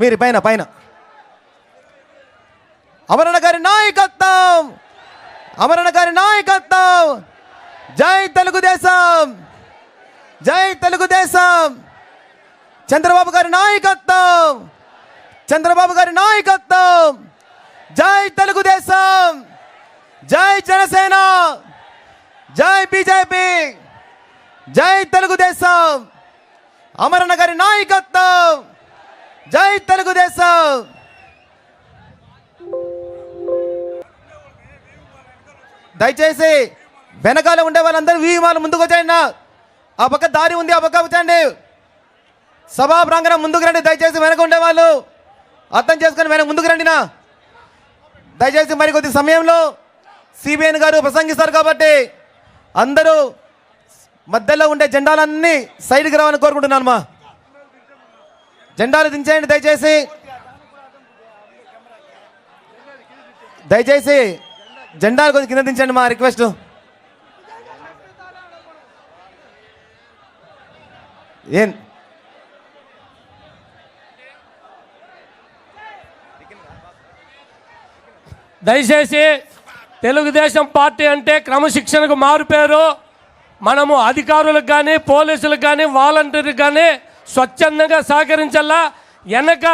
మీరు పైన పైన. అమరణ గారి నాయకత్వం! అమరణ గారి నాయకత్వం! జై తెలుగుదేశం! జై తెలుగుదేశం! చంద్రబాబు గారి నాయకత్వం! చంద్రబాబు గారి నాయకత్వం! జై తెలుగుదేశం! జై జనసేన! జై బీజేపీ! జై తెలుగుదేశం! అమరణ గారి నాయకత్వం! జై తెలుగుదేశం. దయచేసి వెనకాల ఉండే వాళ్ళందరూ వీమాలు ముందుకు వచ్చాయన్న ఆ పక్క దారి ఉంది ఆ పక్క వచ్చండి సభా ప్రాంగణం ముందుకు రండి దయచేసి వెనక ఉండేవాళ్ళు అర్థం చేసుకొని వెనక ముందుకు రండి నా. దయచేసి మరి కొద్ది సమయంలో సిబిఎన్ గారు ప్రసంగిస్తారు కాబట్టి అందరూ మధ్యలో ఉండే జెండాలన్నీ సైడ్కి రావాలని కోరుకుంటున్నాను మా. జెండాలు దించేయండి దయచేసి. దయచేసి జెండాలు కొంచెం కింద దించండి మా రిక్వెస్ట్. ఏం? దయచేసి తెలుగుదేశం పార్టీ అంటే క్రమశిక్షణకు మారుపేరు మనము అధికారులకు కానీ పోలీసులకు కానీ వాలంటీర్లకు కానీ స్వచ్ఛందంగా సహకరించాలా వెనక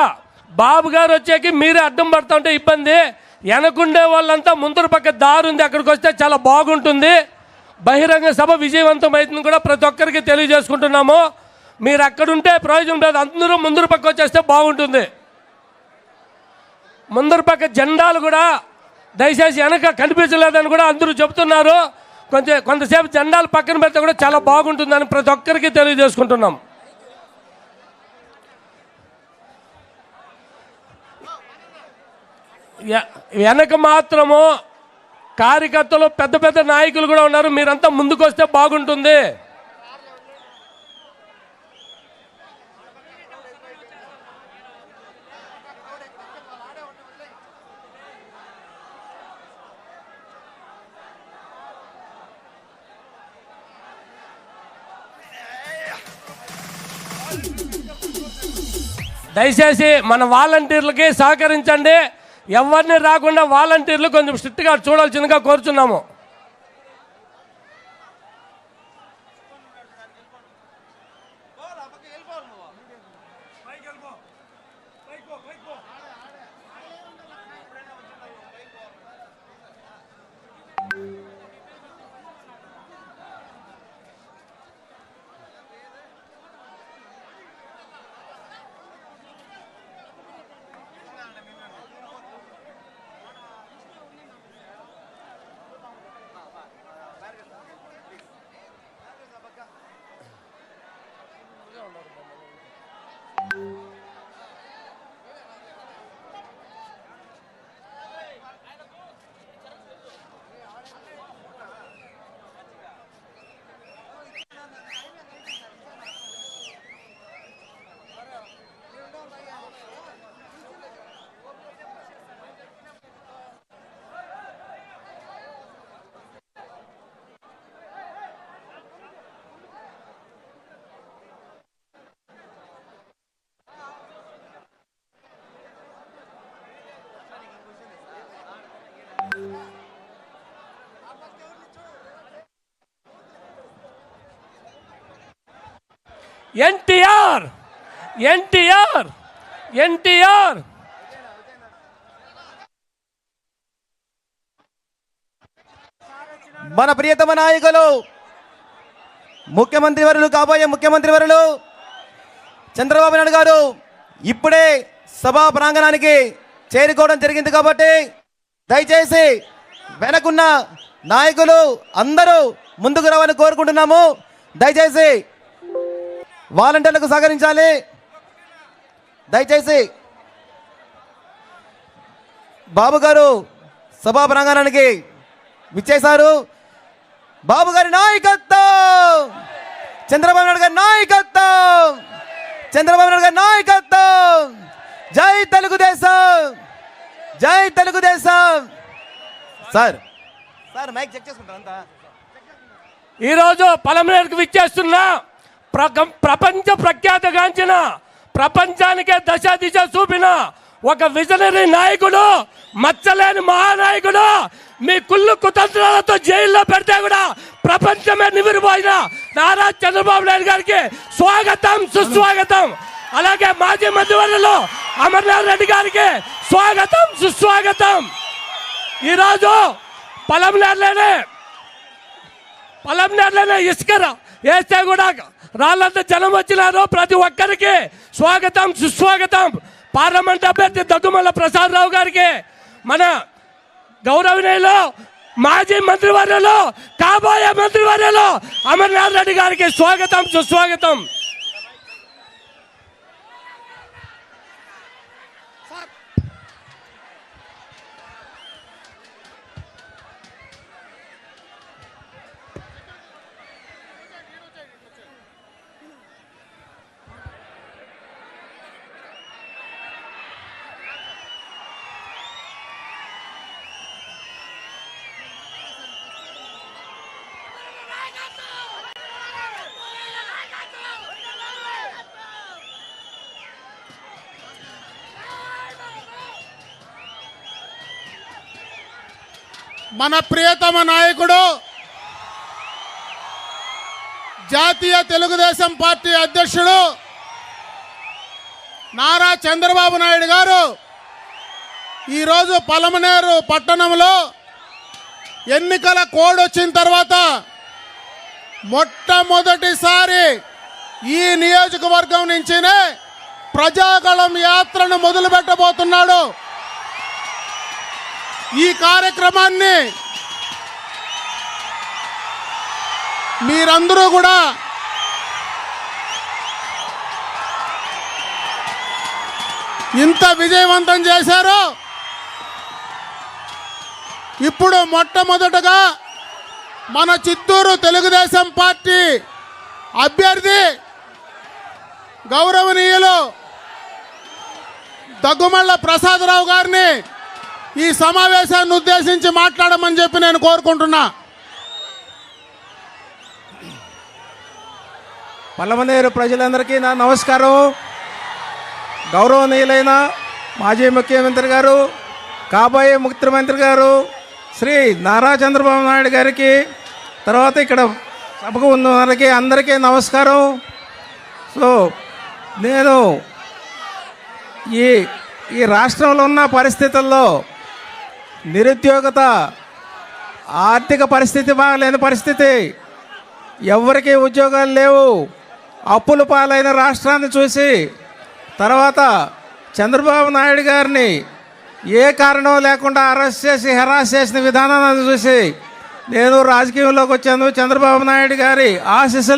బాబు గారు వచ్చేకి మీరే అడ్డం పడుతుంటే ఇబ్బంది. వెనకుండే వాళ్ళంతా ముందర పక్క దారి ఉంది. అక్కడికి వస్తే చాలా బాగుంటుంది. బహిరంగ సభ విజయవంతం అవుతుంది కూడా ప్రతి ఒక్కరికి తెలియజేసుకుంటున్నాము. మీరు అక్కడుంటే ప్రయోజనం లేదు. అందరూ ముందర పక్క వచ్చేస్తే బాగుంటుంది. ముందర పక్క జెండాలు కూడా దయచేసి వెనక కనిపించలేదని కూడా అందరూ చెబుతున్నారు. కొంచెం కొంతసేపు జెండాలు పక్కన పెడితే కూడా చాలా బాగుంటుందని ప్రతి ఒక్కరికి తెలియజేసుకుంటున్నాం. వెనక మాత్రము కార్యకర్తలు పెద్ద పెద్ద నాయకులు కూడా ఉన్నారు. మీరంతా ముందుకొస్తే బాగుంటుంది. దయచేసి మన వాలంటీర్లకి సహకరించండి. ఎవరిని రాకుండా వాలంటీర్లు కొంచెం స్ట్రిక్ట్గా చూడాల్సిందిగా కోరుచున్నాము. ఎన్టీఆర్ ఎన్టీఆర్ ఎన్టీఆర్. మన ప్రియతమ నాయకులు ముఖ్యమంత్రి వరులు కాబోయే ముఖ్యమంత్రి వరులు చంద్రబాబు నాయుడు గారు ఇప్పుడే సభా ప్రాంగణానికి చేరుకోవడం జరిగింది కాబట్టి దయచేసి వెనకున్న నాయకులు అందరూ ముందుకు రావాలని కోరుకుంటున్నాము. దయచేసి వాలంటీర్లకు సహకరించాలి. దయచేసి బాబు గారు సభా ప్రాంగణానికి విచ్చేశారు. బాబు గారి నాయకత్వం! చంద్రబాబు నాయుడు గారి నాయకత్వం! చంద్రబాబు నాయుడు గారి నాయకత్వం! జై తెలుగుదేశం! జై Telugu Desam! Sir. Sir mike check చేసుకుంటారు అంతా? ఈరోజు పలమనేరుకు విచ్చేస్తున్న ప్ర- ప్రపంచ ప్రఖ్యాతగాంచిన ప్రపంచానికే దశ దిశ చూపిన ఒక విజనరీ నాయకుడు మచ్చలేని మహానాయకుడు మీ కుళ్ళు కుతంత్రాలతో జైల్లో పెడితే కూడా ప్రపంచమే నివిరిపోయిన నారా చంద్రబాబు నాయుడు గారికి స్వాగతం సుస్వాగతం. అలాగే మాజీ మంత్రివర్యులు అమర్నాథ్ రెడ్డి గారికి స్వాగతం సుస్వాగతం. ఈరోజు పొలంలోనే పొలంలోనే ఇసుక రా- వేస్తే కూడా రాళ్ళంతా జనం వచ్చినారు ప్రతి ఒక్కరికి. స్వాగతం సుస్వాగతం. పార్లమెంట్ అభ్యర్థి దగ్గుమల్ల ప్రసాద్ రావు గారికి. మన గౌరవనీయులు మాజీ మంత్రివర్యులు కాబోయే మంత్రివర్యులు అమర్నాథ్ రెడ్డి గారికి స్వాగతం సుస్వాగతం. మన ప్రియతమ నాయకుడు జాతీయ తెలుగుదేశం పార్టీ అధ్యక్షుడు నారా చంద్రబాబు నాయుడు గారు ఈరోజు పలమనేరు పట్టణంలో ఎన్నికల కోడ్ వచ్చిన తర్వాత మొట్టమొదటిసారి ఈ నియోజకవర్గం నుంచినే ప్రజాగళం యాత్రను మొదలుపెట్టబోతున్నాడు. ఈ కార్యక్రమాన్ని మీరందరూ కూడా ఇంత విజయవంతం చేశారు. ఇప్పుడు మొట్టమొదటగా మన చిత్తూరు తెలుగుదేశం పార్టీ అభ్యర్థి గౌరవనీయులు దగ్గుమల్ల ప్రసాదరావు గారిని ఈ సమావేశాన్ని ఉద్దేశించి మాట్లాడమని చెప్పి నేను కోరుకుంటున్నా. పల్లమనేరు ప్రజలందరికీ నా నమస్కారం. గౌరవనీయులైన మాజీ ముఖ్యమంత్రి గారు కాబోయే ముఖ్యమంత్రి గారు శ్రీ నారా చంద్రబాబు నాయుడు గారికి తర్వాత ఇక్కడ సభకు ఉన్న వారికి అందరికీ నమస్కారం. సో నేను ఈ ఈ రాష్ట్రంలో ఉన్న పరిస్థితుల్లో నిరుద్యోగత ఆర్థిక పరిస్థితి బాగలేని పరిస్థితి. ఎవరికి ఉద్యోగాలు లేవు. అప్పుల పాలైన రాష్ట్రాన్ని చూసి తర్వాత చంద్రబాబు నాయుడు గారిని ఏ కారణం లేకుండా అరెస్ట్ చేసి హెరాస్ చేసిన విధానాన్ని చూసి నేను రాజకీయంలోకి వచ్చాను. చంద్రబాబు నాయుడు గారి ఆశీస్సులు